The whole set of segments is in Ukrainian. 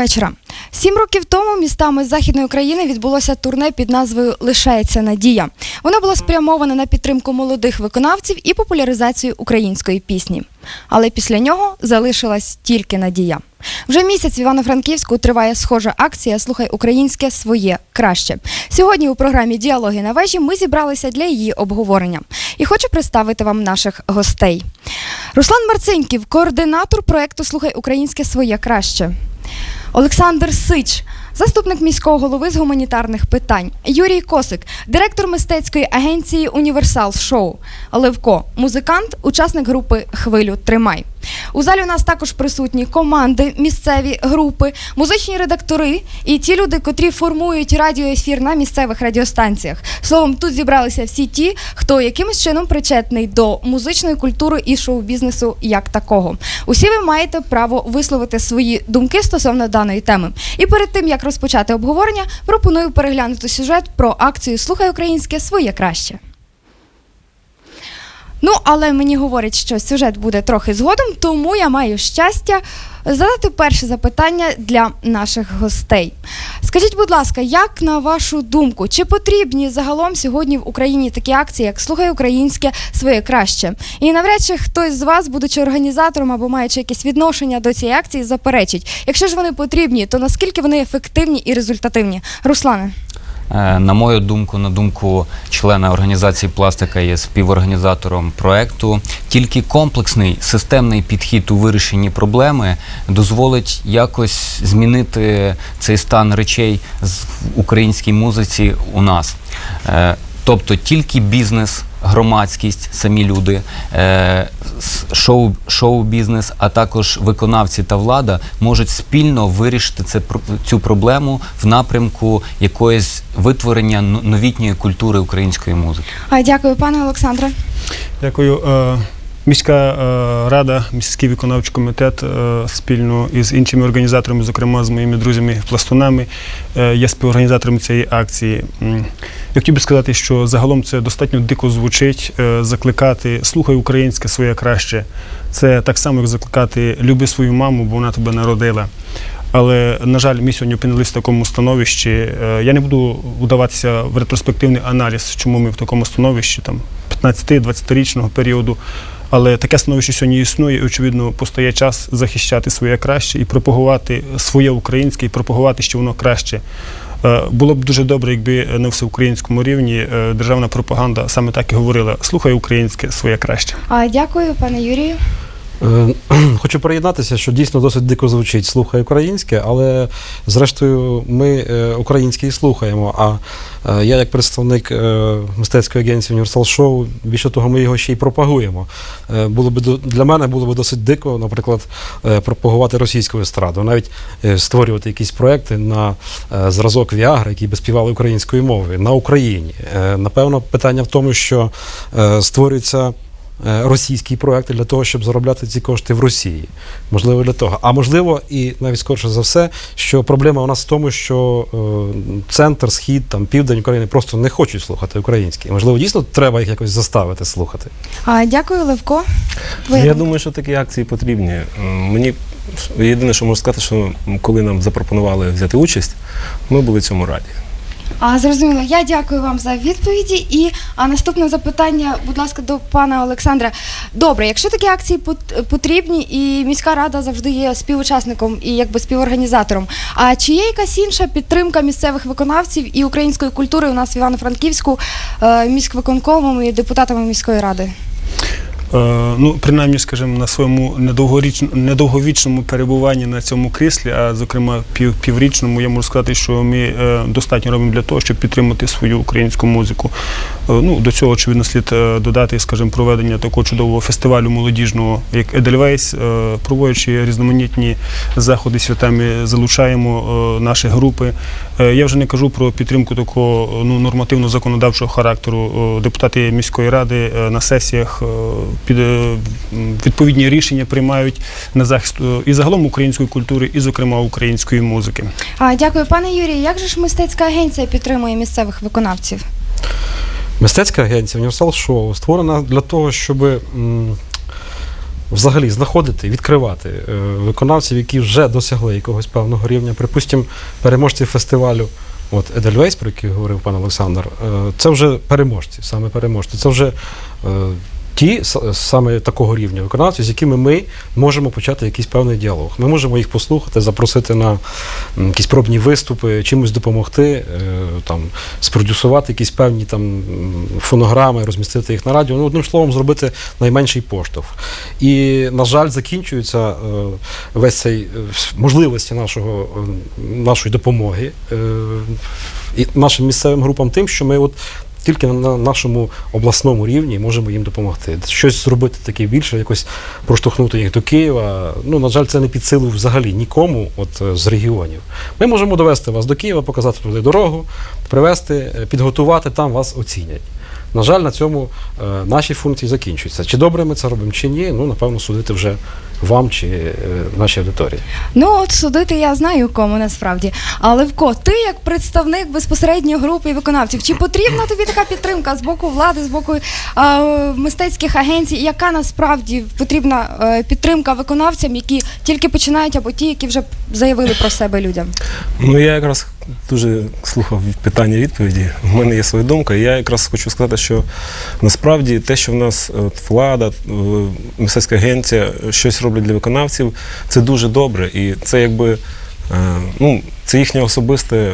вечора. Сім років тому містами Західної України відбулося турне під назвою Лишається надія. Воно було спрямоване на підтримку молодих виконавців і популяризацію української пісні. Але після нього залишилась тільки надія. Вже місяць в Івано-Франківську триває схожа акція Слухай українське своє краще. Сьогодні у програмі Діалоги на вежі ми зібралися для її обговорення. І хочу представити вам наших гостей. Руслан Марциньків, координатор проекту Слухай українське своє краще. Олександр Сич, заступник міського голови з гуманітарних питань. Юрій Косик, директор мистецької агенції Універсал Шоу. Левко, музикант, учасник групи Хвилю Тримай. У залі у нас також присутні команди, місцеві групи, музичні редактори і ті люди, котрі формують радіоефір на місцевих радіостанціях. Словом, тут зібралися всі ті, хто якимось чином причетний до музичної культури і шоу-бізнесу як такого. Усі ви маєте право висловити свої думки стосовно даної теми. І перед тим як розпочати обговорення, пропоную переглянути сюжет про акцію Слухай українське своє краще. Ну, але мені говорять, що сюжет буде трохи згодом, тому я маю щастя задати перше запитання для наших гостей. Скажіть, будь ласка, як на вашу думку, чи потрібні загалом сьогодні в Україні такі акції, як Слухай українське своє краще? І навряд чи хтось з вас, будучи організатором або маючи якесь відношення до цієї акції, заперечить. Якщо ж вони потрібні, то наскільки вони ефективні і результативні? Руслане. Е, На мою думку, на думку члена організації Пластика є співорганізатором проекту. Тільки комплексний системний підхід у вирішенні проблеми дозволить якось змінити цей стан речей з- українській музиці у нас. Е, Тобто тільки бізнес, громадськість, самі люди, е, шоу, шоу-бізнес, а також виконавці та влада можуть спільно вирішити це, про- цю проблему в напрямку якоїсь витворення новітньої культури української музики. Дякую, пане Олександре. Дякую. Міська е, рада, міський виконавчий комітет е, спільно із іншими організаторами, зокрема з моїми друзями пластунами, е, є співорганізаторами цієї акції. Я хотів би сказати, що загалом це достатньо дико звучить закликати слухай українське своє краще. Це так само, як закликати люби свою маму, бо вона тебе народила. Але, на жаль, ми сьогодні опинилися в такому становищі. Я не буду вдаватися в ретроспективний аналіз, чому ми в такому становищі там 15-20-річного періоду. Але таке становище сьогодні існує, і очевидно, постає час захищати своє краще і пропагувати своє українське, і пропагувати, що воно краще. Е, Було б дуже добре, якби на всеукраїнському рівні е, державна пропаганда саме так і говорила: слухай українське своє краще. А дякую, пане Юрію. Е, Хочу приєднатися, що дійсно досить дико звучить слухай українське, але зрештою ми е, українське і слухаємо. А е, я, як представник мистецької агенції Universal Show, більше того, ми його ще й пропагуємо. Було би для мене було б досить дико, наприклад, пропагувати російську естраду, навіть створювати якісь проекти на зразок Віагри, які би співали українською мовою на Україні. Напевно, питання в тому, що створюється е, російські проекти для того, щоб заробляти ці кошти в Росії. Можливо, для того. А можливо, і навіть скорше за все, що проблема у нас в тому, що е, центр, схід, там південь України просто не хочуть слухати українське. Можливо, дійсно треба їх якось заставити слухати. А дякую, Левко. Твоя Я думаю, що такі акції потрібні. Мені єдине, що можу сказати, що коли нам запропонували взяти участь, ми були цьому раді. А зрозуміло, я дякую вам за відповіді. І а наступне запитання, будь ласка, до пана Олександра. Добре, якщо такі акції пот- потрібні, і міська рада завжди є співучасником і якби співорганізатором. А чи є якась інша підтримка місцевих виконавців і української культури у нас в Івано-Франківську е, міськвиконкомом і депутатами міської ради? Е, Ну, принаймні, скажімо, на своєму недовговічному перебуванні на цьому кріслі, а зокрема пів, піврічному, я можу сказати, що ми е, достатньо робимо для того, щоб підтримати свою українську музику. Е, Ну, до цього, очевидно, слід е, додати, скажімо, проведення такого чудового фестивалю молодіжного, як Едельвейс, е, проводячи різноманітні заходи свята, ми залучаємо е, наші групи. Е, Я вже не кажу про підтримку такого ну, нормативно-законодавчого характеру. Е, Депутати міської ради е, на сесіях е, відповідні рішення приймають на захист е, і загалом української культури, і, зокрема, української музики. А дякую, пане Юрію. Як же ж мистецька агенція підтримує місцевих виконавців? Мистецька агенція Universal Show створена для того, щоб взагалі знаходити, відкривати е, виконавців, які вже досягли якогось певного рівня. Припустимо, переможці фестивалю. От Едельвейс, про який говорив пан Олександр, е, це вже переможці, саме переможці. Це вже е, ті саме такого рівня виконавці, з якими ми можемо почати якийсь певний діалог. Ми можемо їх послухати, запросити на якісь пробні виступи, чимось допомогти, е, там, спродюсувати якісь певні там фонограми, розмістити їх на радіо. Ну, одним словом, зробити найменший поштовх. І, на жаль, закінчується е, весь цей е, можливості нашого, нашої допомоги і нашим місцевим групам тим, що ми от тільки на нашому обласному рівні можемо їм допомогти. Щось зробити таке більше, якось проштовхнути їх до Києва. Ну, на жаль, це не під силу взагалі нікому от, е, з регіонів. Ми можемо довести вас до Києва, показати туди дорогу, привезти, е, підготувати, там вас оцінять. На жаль, на цьому е, наші функції закінчуються. Чи добре ми це робимо, чи ні, ну, напевно, судити вже вам чи е, нашій аудиторії. Ну, от судити я знаю кому насправді. Але Левко, ти як представник безпосередньо групи виконавців, чи потрібна тобі така підтримка з боку влади, з боку е, мистецьких агенцій? Яка насправді потрібна підтримка виконавцям, які тільки починають, або ті, які вже заявили про себе людям? Ну я якраз дуже слухав питання відповіді. У мене є своя думка. Я якраз хочу сказати, що насправді те, що в нас от, влада, е, мистецька агенція щось роблять для виконавців, це дуже добре. І це якби е, ну, це їхнє особисте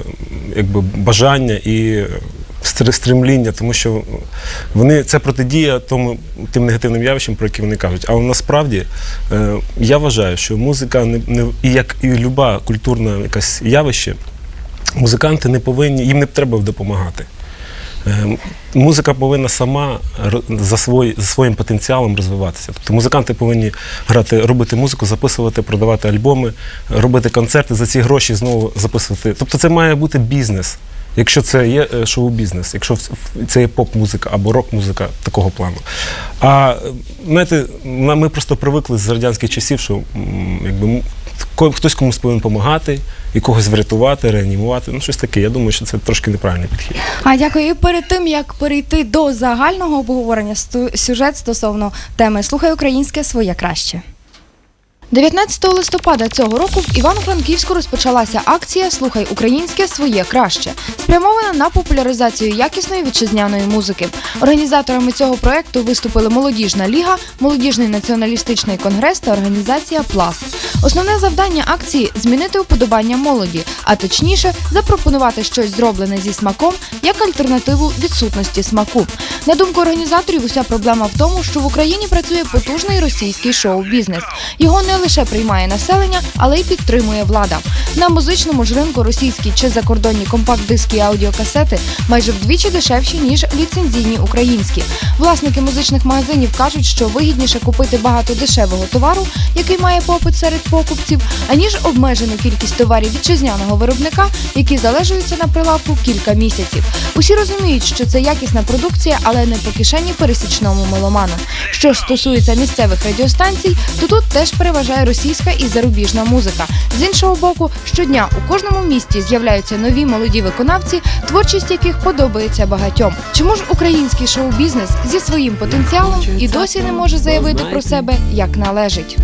якби, бажання і стремління, тому що вони це протидія тому тим негативним явищам, про які вони кажуть. Але насправді е, я вважаю, що музика не, не і як і люба культурна якась явище, музиканти не повинні, їм не треба допомагати. Е, Музика повинна сама за, свої, за своїм потенціалом розвиватися. Тобто музиканти повинні грати, робити музику, записувати, продавати альбоми, робити концерти за ці гроші знову записувати. Тобто це має бути бізнес. Якщо це є е, шоу-бізнес, якщо це є поп-музика або рок-музика такого плану. А знаєте, ми просто привикли з радянських часів, що якби хтось комусь повинен допомагати, і когось врятувати, реанімувати. Ну, щось таке. Я думаю, що це трошки неправильний підхід. А дякую. І перед тим як перейти до загального обговорення, сюжет стосовно теми Слухай українське своє краще. 19 листопада цього року в Івано-Франківську розпочалася акція Слухай українське своє краще, спрямована на популяризацію якісної вітчизняної музики. Організаторами цього проекту виступили Молодіжна ліга, молодіжний націоналістичний конгрес та організація Пласт. Основне завдання акції змінити уподобання молоді, а точніше запропонувати щось зроблене зі смаком як альтернативу відсутності смаку. На думку організаторів, уся проблема в тому, що в Україні працює потужний російський шоу-бізнес. Його не лише приймає населення, але й підтримує влада. На музичному ж ринку російські чи закордонні компакт-диски і аудіокасети майже вдвічі дешевші ніж ліцензійні українські. Власники музичних магазинів кажуть, що вигідніше купити багато дешевого товару, який має попит серед покупців, аніж обмежену кількість товарів вітчизняного виробника, які залежуються на прилавку кілька місяців. Усі розуміють, що це якісна продукція, але не по кишені пересічному меломану. Що ж стосується місцевих радіостанцій, то тут теж переважає російська і зарубіжна музика. З іншого боку, щодня у кожному місті з'являються нові молоді виконавці, творчість яких подобається багатьом. Чому ж український шоу-бізнес зі своїм потенціалом і досі не може заявити про себе як належить?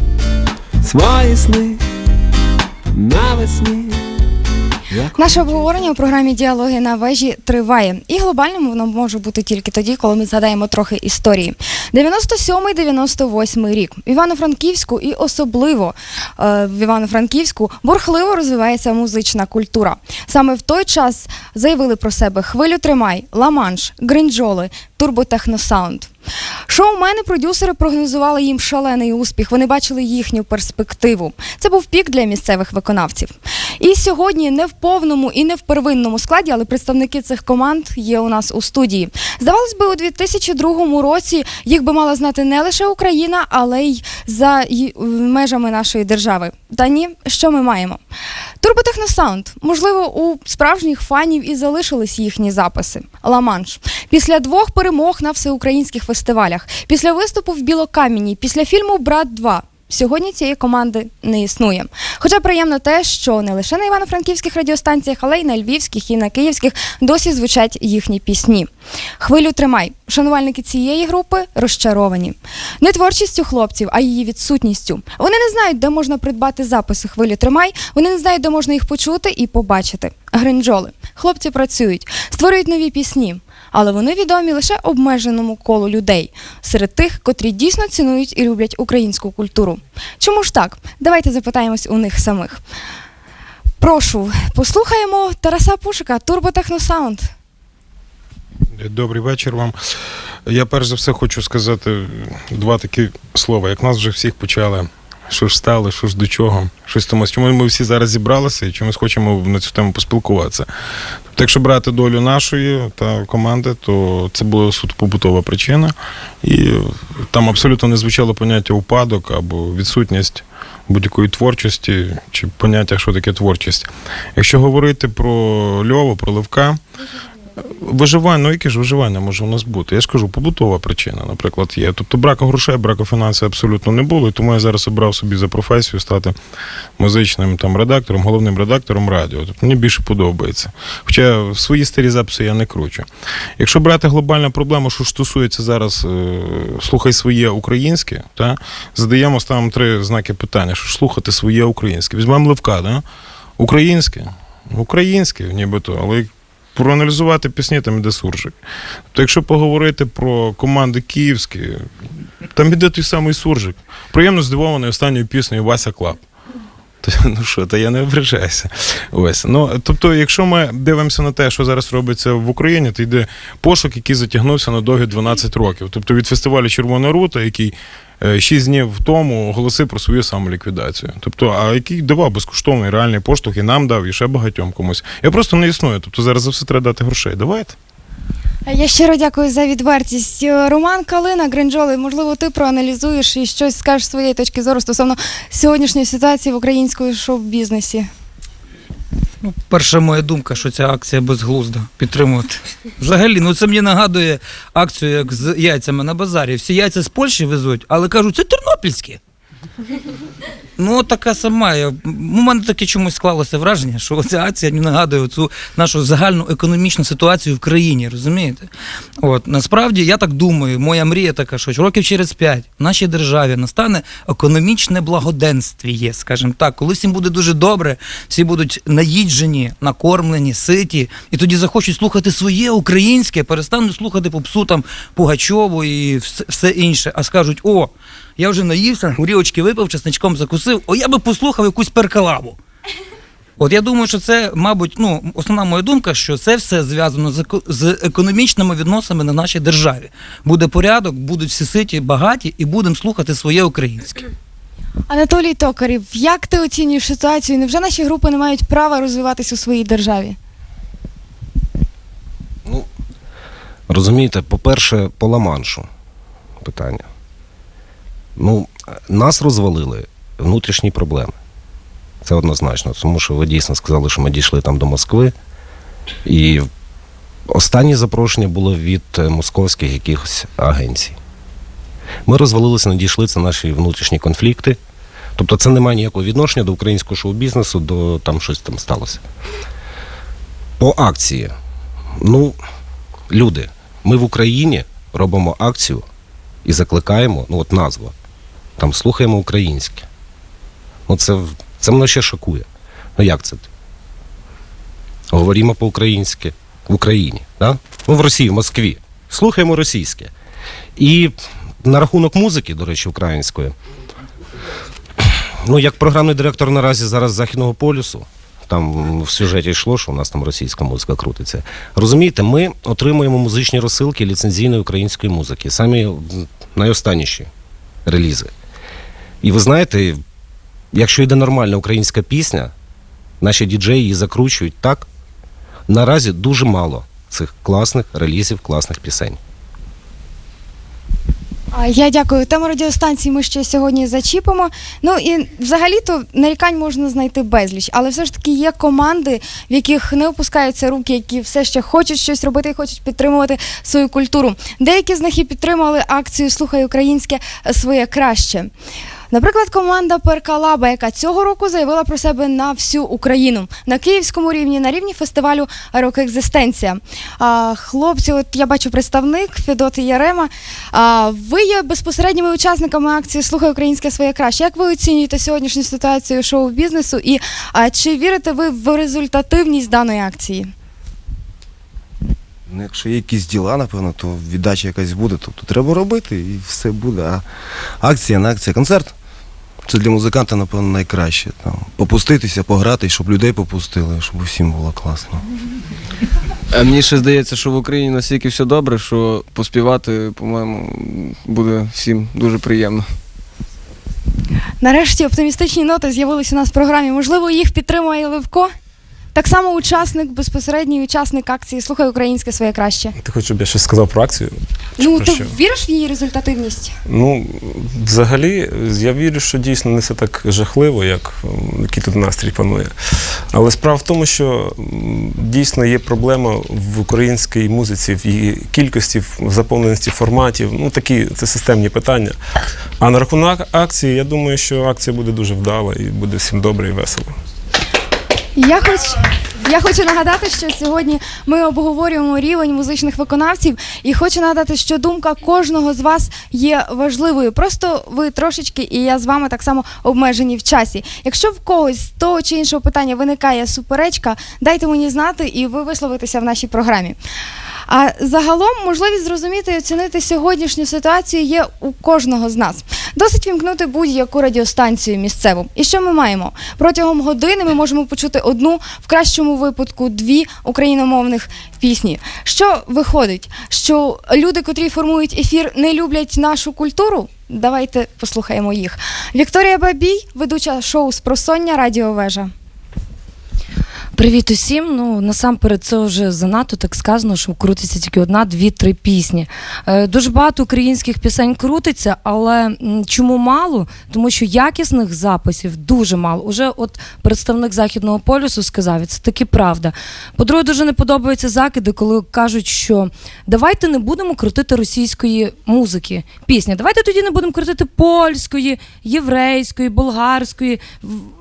свої сни навесні. Наше обговорення у програмі Діалоги на вежі триває, і глобальним воно може бути тільки тоді, коли ми згадаємо трохи історії. 97-98 рік в Івано-Франківську і особливо е, в Івано-Франківську бурхливо розвивається музична культура. Саме в той час заявили про себе хвилю тримай, ламанш, гринджоли, турботехносаунд. Шоумени, продюсери прогнозували їм шалений успіх. Вони бачили їхню перспективу. Це був пік для місцевих виконавців. І сьогодні не в повному і не в первинному складі, але представники цих команд є у нас у студії. Здавалось би, у 2002 році їх би мала знати не лише Україна, але й за межами нашої держави. Та ні, що ми маємо? Турботехносаунд. Можливо, у справжніх фанів і залишились їхні записи. Ла-Манш. Після двох перемог на всеукраїнських фестивалях, після виступу в Білокам'яні, після фільму Брат 2 Сьогодні цієї команди не існує. Хоча приємно те, що не лише на івано-франківських радіостанціях, але й на львівських і на київських досі звучать їхні пісні. Хвилю тримай. Шанувальники цієї групи розчаровані. Не творчістю хлопців, а її відсутністю. Вони не знають, де можна придбати записи хвилю тримай. Вони не знають, де можна їх почути і побачити. Гринджоли. Хлопці працюють, створюють нові пісні, але вони відомі лише обмеженому колу людей, серед тих, котрі дійсно цінують і люблять українську культуру. Чому ж так? Давайте запитаємось у них самих. Прошу, послухаємо Тараса Пушика, Турботехносаунд. Добрий вечір вам. Я перш за все хочу сказати два такі слова. Як нас вже всіх почали, що ж стало, що ж до чого, щось тому, чому ми всі зараз зібралися і чомусь хочемо на цю тему поспілкуватися. Тобто, якщо брати долю нашої та команди, то це була суто побутова причина, і там абсолютно не звучало поняття упадок або відсутність будь-якої творчості чи поняття, що таке творчість. Якщо говорити про Льову, про Левка, Виживання, ну яке ж виживання може у нас бути? Я ж кажу, побутова причина, наприклад, є. Тобто браку грошей, браку фінансів абсолютно не було, і тому я зараз обрав собі за професію стати музичним там редактором, головним редактором радіо. Тобто мені більше подобається. Хоча свої старі записи я не кручу. Якщо брати глобальну проблему, що стосується зараз е, слухай своє українське, та, задаємо ставимо три знаки питання, що слухати своє українське. Візьмемо Левка, да? українське, українське, нібито, але проаналізувати пісні там іде суржик. То якщо поговорити про команди київські, там іде той самий суржик. Приємно здивований останньою піснею Вася Клаб. То, ну що, та я не ображаюся. Ось. Ну, тобто, якщо ми дивимося на те, що зараз робиться в Україні, то йде пошук, який затягнувся на довгі 12 років. Тобто від фестивалю Червона рута, який 6 днів тому оголосив про свою самоліквідацію. Тобто, а який давав безкоштовний реальний поштовх і нам дав, і ще багатьом комусь. Я просто не існую. Тобто зараз за все треба дати грошей. Давайте. Я щиро дякую за відвертість. Е, Роман Калина, Гринджоли, можливо, ти проаналізуєш і щось скажеш з своєї точки зору стосовно сьогоднішньої ситуації в українському шоу-бізнесі. Ну, перша моя думка, що ця акція безглузда підтримувати. Взагалі, ну це мені нагадує акцію, як з яйцями на базарі. Всі яйця з Польщі везуть, але кажуть, це тернопільські. Ну, така сама. Я, у мене таке чомусь склалося враження, що ця акція мені нагадує цю нашу загальну економічну ситуацію в країні, розумієте? От насправді я так думаю, моя мрія така, що років через п'ять в нашій державі настане економічне благоденствіє, скажімо так, коли всім буде дуже добре, всі будуть наїджені, накормлені, ситі, і тоді захочуть слухати своє українське, перестануть слухати попсу там Пугачову і все інше, а скажуть: о, я вже наївся, горілочки випив, чесничком закусив, о, я би послухав якусь перкалабу. От я думаю, що це, мабуть, ну, основна моя думка, що це все зв'язано з, з економічними відносинами на нашій державі. Буде порядок, будуть всі ситі, багаті, і будемо слухати своє українське. Анатолій Токарів, як ти оцінюєш ситуацію? Невже наші групи не мають права розвиватися у своїй державі? Ну, розумієте, по-перше, по Ла-Маншу питання. Ну, нас розвалили внутрішні проблеми. Це однозначно, тому що ви дійсно сказали, що ми дійшли там до Москви. І останнє запрошення було від е, московських якихось агенцій. Ми розвалилися, не дійшли, це наші внутрішні конфлікти. Тобто це не має ніякого відношення до українського шоу-бізнесу, до там щось там сталося. По акції. Ну, люди, ми в Україні робимо акцію і закликаємо, ну от назва, там слухаємо українське. Ну, це, це мене ще шокує. Ну як це? Говоримо по-українськи в Україні, да? ну, в Росії, в Москві. Слухаємо російське. І на рахунок музики, до речі, української. Ну, як програмний директор наразі зараз Західного полюсу, там в сюжеті йшло, що у нас там російська музика крутиться. Розумієте, ми отримуємо музичні розсилки ліцензійної української музики, самі найостанніші релізи. І ви знаєте, якщо йде нормальна українська пісня, наші діджеї її закручують так. Наразі дуже мало цих класних релізів, класних пісень. Я дякую. Тему радіостанції ми ще сьогодні зачіпимо. Ну і взагалі-то нарікань можна знайти безліч, але все ж таки є команди, в яких не опускаються руки, які все ще хочуть щось робити і хочуть підтримувати свою культуру. Деякі з них і підтримали акцію Слухай українське своє краще. Наприклад, команда Перкалаба, яка цього року заявила про себе на всю Україну на київському рівні, на рівні фестивалю Рок Екзистенція. Хлопці, от я бачу представник Федот і Ярема. А, ви є безпосередніми учасниками акції Слухай українське своє краще. Як ви оцінюєте сьогоднішню ситуацію шоу-бізнесу? І а, чи вірите ви в результативність даної акції? Ну, якщо є якісь діла, напевно, то віддача якась буде. Тобто треба робити і все буде. А акція на акція, концерт. Це для музиканта, напевно, найкраще. Там, попуститися, пограти, щоб людей попустили, щоб усім було класно. А мені ще здається, що в Україні настільки все добре, що поспівати, по-моєму, буде всім дуже приємно. Нарешті оптимістичні ноти з'явились у нас в програмі. Можливо, їх підтримує Левко. Так само учасник, безпосередній учасник акції Слухай українське своє краще. Ти хочеш, щоб я щось сказав про акцію? Чи Ну, про ти що? віриш в її результативність? Ну, взагалі, я вірю, що дійсно не все так жахливо, як який тут настрій панує. Але справа в тому, що дійсно є проблема в українській музиці, в її кількості, в заповненості форматів. Ну, такі це системні питання. А на рахунок акції, я думаю, що акція буде дуже вдала і буде всім добре і весело. Я хоч я хочу нагадати, що сьогодні ми обговорюємо рівень музичних виконавців, і хочу нагадати, що думка кожного з вас є важливою. Просто ви трошечки, і я з вами так само обмежені в часі. Якщо в когось з того чи іншого питання виникає суперечка, дайте мені знати, і ви висловитеся в нашій програмі. А загалом можливість зрозуміти і оцінити сьогоднішню ситуацію є у кожного з нас. Досить вімкнути будь-яку радіостанцію місцеву. І що ми маємо? Протягом години ми можемо почути одну, в кращому випадку дві україномовних пісні. Що виходить? Що люди, котрі формують ефір, не люблять нашу культуру? Давайте послухаємо їх. Вікторія Бабій, ведуча шоу Спросоння Радіо Вежа. Привіт усім. Ну насамперед, це вже занадто так сказано, що крутиться тільки одна, дві, три пісні. Е, дуже багато українських пісень крутиться, але чому мало? Тому що якісних записів дуже мало. Уже от представник західного полюсу сказав, і це таки правда. По-друге, дуже не подобаються закиди, коли кажуть, що давайте не будемо крутити російської музики, пісні. Давайте тоді не будемо крутити польської, єврейської, болгарської,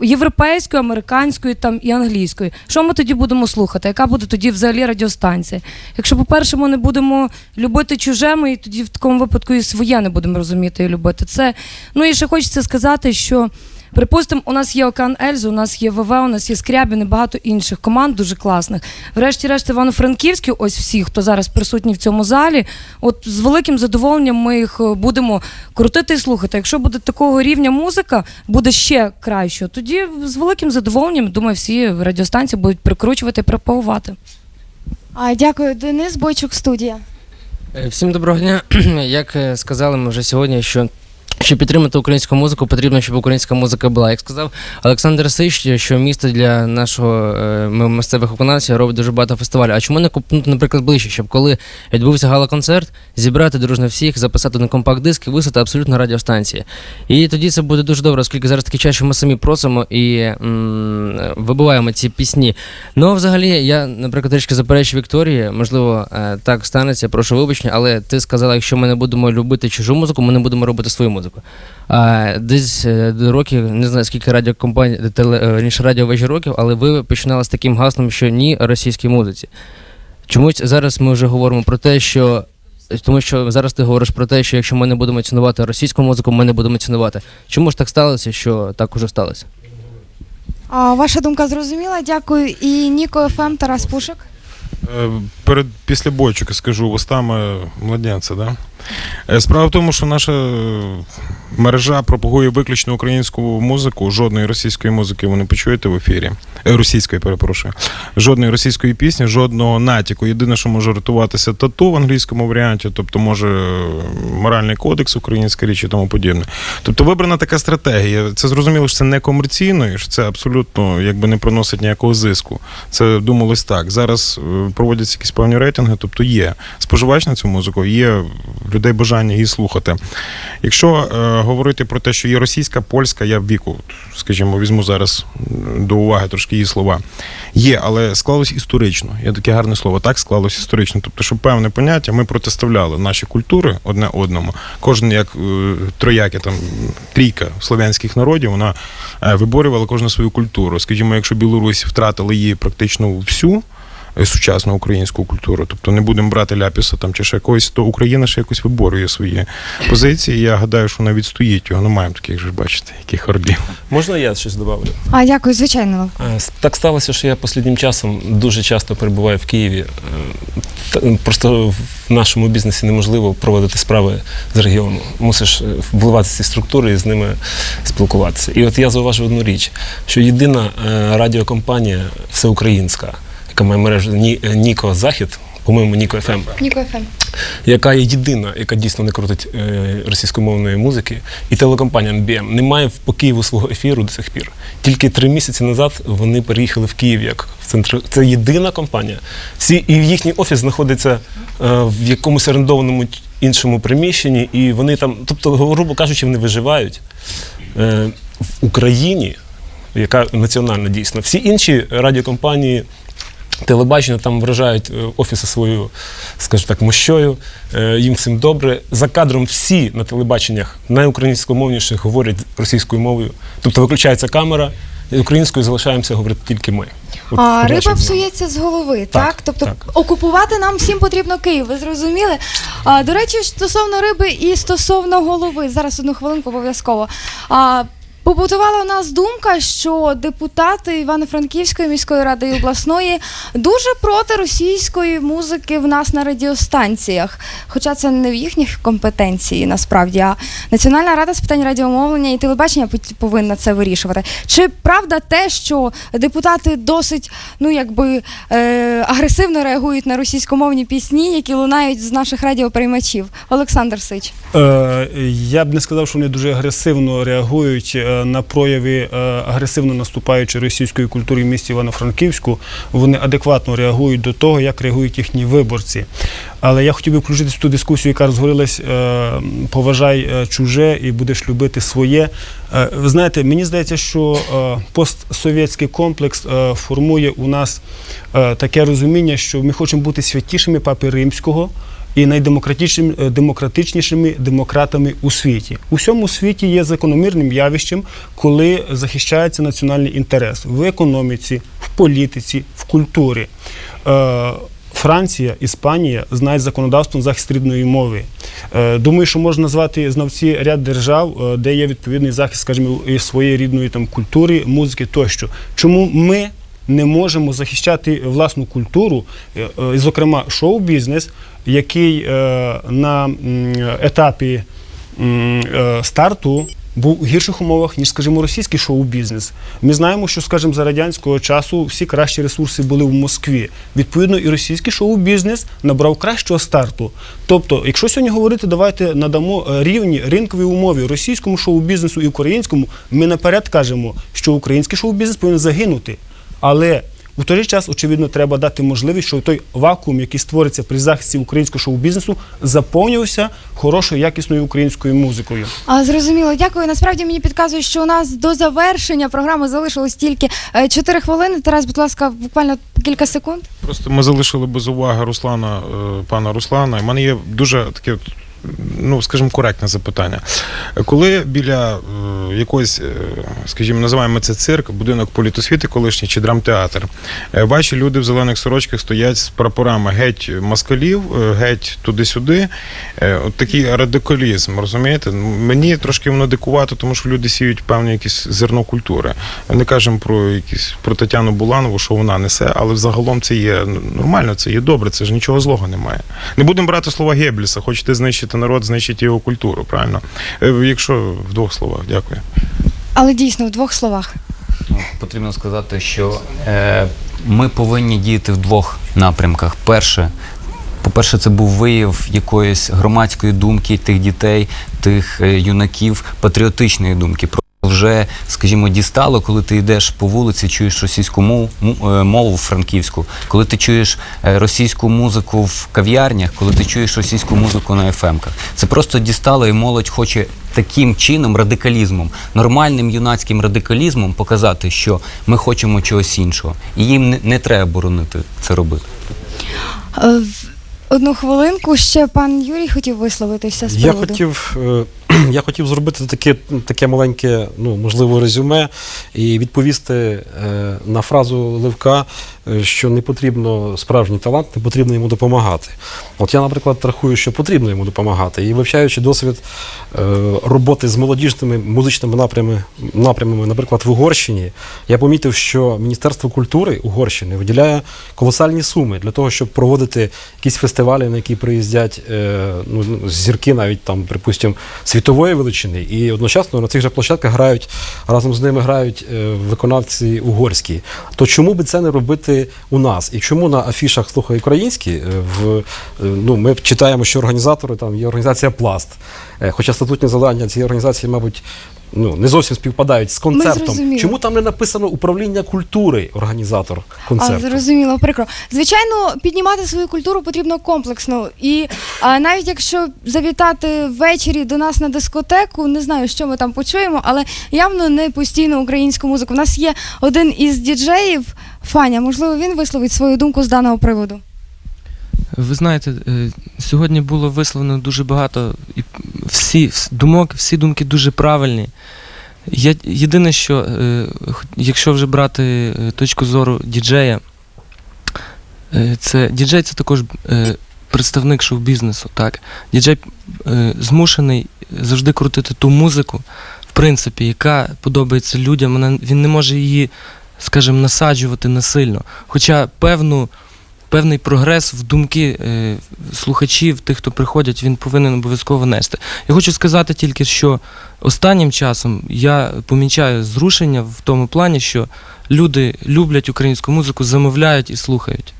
європейської, американської там і англійської. Що ми тоді будемо слухати? Яка буде тоді взагалі радіостанція? Якщо, по-перше, ми не будемо любити чуже, ми і тоді в такому випадку і своє не будемо розуміти і любити. Це ну і ще хочеться сказати, що. Припустимо, у нас є Океан Ельзу, у нас є ВВ, у нас є Скрябін і багато інших команд дуже класних. Врешті-решт, Івано-Франківський, ось всі, хто зараз присутні в цьому залі, от з великим задоволенням ми їх е, будемо крутити і слухати. Якщо буде такого рівня музика, буде ще краще. Тоді з великим задоволенням, думаю, всі радіостанції будуть прикручувати і пропагувати. А, дякую, Денис Бойчук, студія. Е, Всім доброго дня. Як е, сказали ми вже сьогодні, що щоб підтримати українську музику, потрібно, щоб українська музика була. Як сказав Олександр Сич, що місто для нашого е, місцевих виконавців робить дуже багато фестивалів. А чому не купнути, наприклад, ближче, щоб коли відбувся гала-концерт, зібрати дружно всіх, записати на компакт-диск і висити абсолютно радіостанції. І тоді це буде дуже добре, оскільки зараз такий час, що ми самі просимо і м, вибиваємо ці пісні. Ну, а взагалі, я, наприклад, трішки заперечу Вікторії, можливо, е, так станеться, прошу вибачення, але ти сказала, якщо ми не будемо любити чужу музику, ми не будемо робити свою музику. А, десь е, років, не знаю скільки радіокомпаній, теле, е, раніше радіовежі років, але ви починали з таким гаслом, що ні російській музиці. Чомусь зараз ми вже говоримо про те, що. Тому що зараз ти говориш про те, що якщо ми не будемо цінувати російську музику, ми не будемо цінувати. Чому ж так сталося, що так уже сталося? А, ваша думка зрозуміла, дякую. І Ніко ФМ Тарас Пушик. Е, Перед після бойчика скажу устами младенця, да? Е, Справа в тому, що наша е, мережа пропагує виключно українську музику, жодної російської музики ви не почуєте в ефірі. Російської, перепрошую. Жодної російської пісні, жодного натяку. Єдине, що може рятуватися тату в англійському варіанті, тобто може моральний кодекс, українська річ і тому подібне. Тобто вибрана така стратегія. Це зрозуміло, що це не комерційно, і що це абсолютно якби не приносить ніякого зиску. Це думалось так. Зараз проводяться якісь певні рейтинги, тобто є споживач на цю музику, є людей бажання її слухати. Якщо е, говорити про те, що є російська, польська, я віку, скажімо, візьму зараз до уваги трошки її слова. Є, але склалось історично. Є таке гарне слово, так склалось історично. Тобто, що певне поняття ми протиставляли наші культури одне одному. Кожен як е, трояки, там трійка слов'янських народів, вона е, виборювала кожну свою культуру. Скажімо, якщо Білорусь втратила її практично всю. Е, Сучасну українську культуру, тобто не будемо брати ляпіса там чи ще якогось, то Україна ще якось виборює свої позиції. Я гадаю, що вона відстоїть його. Ну маємо таких же, бачите, яких орлів. Можна я щось добавлю? А дякую, звичайно. Е, Так сталося, що я останнім часом дуже часто перебуваю в Києві. Е, Просто в нашому бізнесі неможливо проводити справи з регіону. Мусиш впливати ці структури і з ними спілкуватися. І от я зауважив одну річ, що єдина радіокомпанія всеукраїнська, Ні- е, Ніко Захід, по-моєму, Ніко ФМ, Ніко ФМ. яка є єдина, яка дійсно не крутить е, російськомовної музики, і телекомпанія NBM не має по Києву свого ефіру до сих пір. Тільки три місяці назад вони переїхали в Київ як в центр. Це єдина компанія. Всі і їхній офіс знаходиться е, в якомусь орендованому іншому приміщенні, і вони там, тобто, грубо кажучи, вони виживають е, в Україні, яка національна дійсно. Всі інші радіокомпанії телебачення там вражають е, офіси свою, скажімо так, мощою. Е, Їм всім добре. За кадром всі на телебаченнях найукраїнськомовніших говорять російською мовою. Тобто виключається камера, українською залишаємося говорити тільки ми. От А риба псується з голови, так? Так, Тобто так. окупувати нам всім потрібно Київ, ви зрозуміли? А, до речі, стосовно риби і стосовно голови, зараз одну хвилинку обов'язково. А, Побутувала у нас думка, що депутати Івано-Франківської міської ради і обласної дуже проти російської музики в нас на радіостанціях. Хоча це не в їхніх компетенції насправді, а Національна рада з питань радіомовлення і телебачення повинна це вирішувати. Чи правда те, що депутати досить ну якби е, агресивно реагують на російськомовні пісні, які лунають з наших радіоприймачів? Олександр Сич. Е, Я б не сказав, що вони дуже агресивно реагують е, на прояви е, агресивно наступаючої російської культури в місті Івано-Франківську. Вони адекватно реагують до того, як реагують їхні виборці. Але я хотів би включитися ту дискусію, яка розгорілась е, поважай е, чуже і будеш любити своє. Ви знаєте, мені здається, що постсовєтський комплекс формує у нас таке розуміння, що ми хочемо бути святішими папи римського і найдемократичнішими е, демократичнішими демократами у світі. У всьому світі є закономірним явищем, коли захищається національний інтерес в економіці, в політиці, в культурі. Е, Франція, Іспанія знають законодавство захист рідної мови. Е, Думаю, що можна назвати знавці ряд держав, де є відповідний захист, скажімо, своєї рідної там культури, музики тощо. Чому ми не можемо захищати власну культуру, е, е, зокрема шоу-бізнес, який е, на етапі старту був у гірших умовах, ніж, скажімо, російський шоу-бізнес. Ми знаємо, що, скажімо, за радянського часу всі кращі ресурси були в Москві. Відповідно, і російський шоу-бізнес набрав кращого старту. Тобто, якщо сьогодні говорити, давайте надамо рівні ринкові умови російському шоу-бізнесу і українському, ми наперед кажемо, що український шоу-бізнес повинен загинути. Але у той же час, очевидно, треба дати можливість, щоб той вакуум, який створиться при захисті українського шоу-бізнесу, заповнювався хорошою якісною українською музикою. А зрозуміло, дякую. Насправді мені підказують, що у нас до завершення програми залишилось тільки 4 хвилини. Тарас, будь ласка, буквально кілька секунд. Просто ми залишили без уваги Руслана, е, пана Руслана. У мене є дуже таке, ну скажімо, коректне запитання. Коли біля е, якоїсь, е, скажімо, називаємо це цирк, будинок політосвіти колишній чи драмтеатр, е, ваші люди в зелених сорочках стоять з прапорами геть москалів, е, геть туди-сюди. От такий радикалізм, розумієте? Ну, Мені трошки воно дикувато, тому що люди сіють певне якесь зерно культури. Не кажемо про якісь про Тетяну Буланову, що вона несе, але взагалом це є ну, нормально, це є добре, це ж нічого злого немає. Не будемо брати слова Геббельса, хочете знищити народ, знищити його культуру, правильно? Е, Якщо в двох словах, дякую. Але дійсно в двох словах. Потрібно сказати, що е, ми повинні діяти в двох напрямках. Перше, по-перше, це був вияв якоїсь громадської думки тих дітей, тих е, юнаків, патріотичної думки про Вже, скажімо, дістало, коли ти йдеш по вулиці, чуєш російську мову, мову франківську, коли ти чуєш е, російську музику в кав'ярнях, коли ти чуєш російську музику на ФМ-ках. Це просто дістало, і молодь хоче таким чином, радикалізмом, нормальним юнацьким радикалізмом показати, що ми хочемо чогось іншого. І їм не, не треба боронити це робити. Е, Одну хвилинку ще пан Юрій хотів висловитися з Я хотів, е, я хотів зробити таке, таке маленьке, ну, можливо, резюме і відповісти е, на фразу Левка, е, що не потрібно справжній талант, не потрібно йому допомагати. От я, наприклад, рахую, що потрібно йому допомагати. І вивчаючи досвід е, роботи з молодіжними музичними напрямами, напрямами, наприклад, в Угорщині, я помітив, що Міністерство культури Угорщини виділяє колосальні суми для того, щоб проводити якісь фестивалі, на які приїздять е, ну, зірки, навіть там, припустимо, світової величини. І одночасно на цих же площадках грають разом з ними грають е, виконавці угорські. То чому би це не робити у нас? І чому на афішах слухай українські е, в е, ну ми читаємо, що організатори там є організація Пласт. Хоча статутні завдання цієї організації, мабуть. Ну, не зовсім співпадають з концертом. Чому там не написано управління культури, організатор А, концерту? зрозуміло, прикро. Звичайно, піднімати свою культуру потрібно комплексно. І а, навіть якщо завітати ввечері до нас на дискотеку, не знаю, що ми там почуємо, але явно не постійно українську музику. У нас є один із діджеїв, Фаня, можливо, він висловить свою думку з даного приводу. Ви знаєте, е, сьогодні було висловлено дуже багато і всі думок, всі думки дуже правильні. Я, єдине, що е, якщо вже брати е, точку зору діджея, це діджей це також представник шоу-бізнесу. Так? Діджей е, змушений завжди крутити ту музику, в принципі, яка подобається людям. Вона, він не може її, скажімо, насаджувати насильно. Хоча певну певний прогрес в думки е, слухачів, тих, хто приходять, він повинен обов'язково нести. Я хочу сказати тільки, що останнім часом я помічаю зрушення в тому плані, що люди люблять українську музику, замовляють і слухають.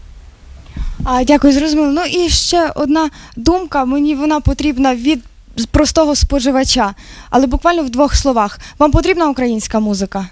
А, дякую, зрозуміло. Ну і ще одна думка. Мені вона потрібна від простого споживача, але буквально в двох словах. Вам потрібна українська музика?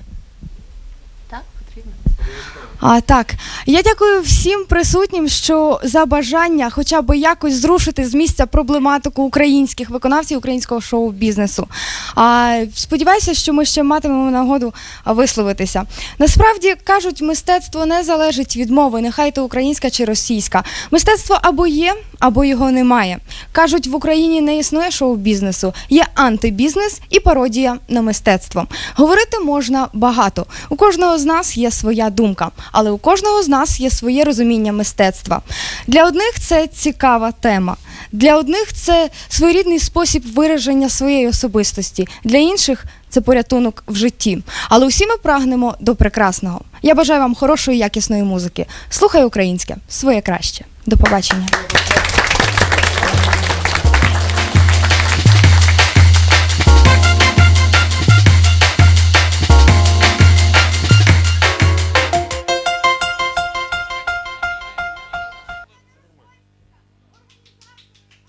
А так, я дякую всім присутнім, що за бажання хоча б якось зрушити з місця проблематику українських виконавців українського шоу-бізнесу. А сподіваюся, що ми ще матимемо нагоду висловитися. Насправді кажуть, мистецтво не залежить від мови, нехай то українська чи російська. Мистецтво або є, або його немає. Кажуть, в Україні не існує шоу-бізнесу, є антибізнес і пародія на мистецтво. Говорити можна багато. У кожного з нас є своя думка, але у кожного з нас є своє розуміння мистецтва. Для одних це цікава тема. Для одних це своєрідний спосіб вираження своєї особистості, для інших це порятунок в житті. Але усі ми прагнемо до прекрасного. Я бажаю вам хорошої якісної музики. Слухай українське, своє краще. До побачення.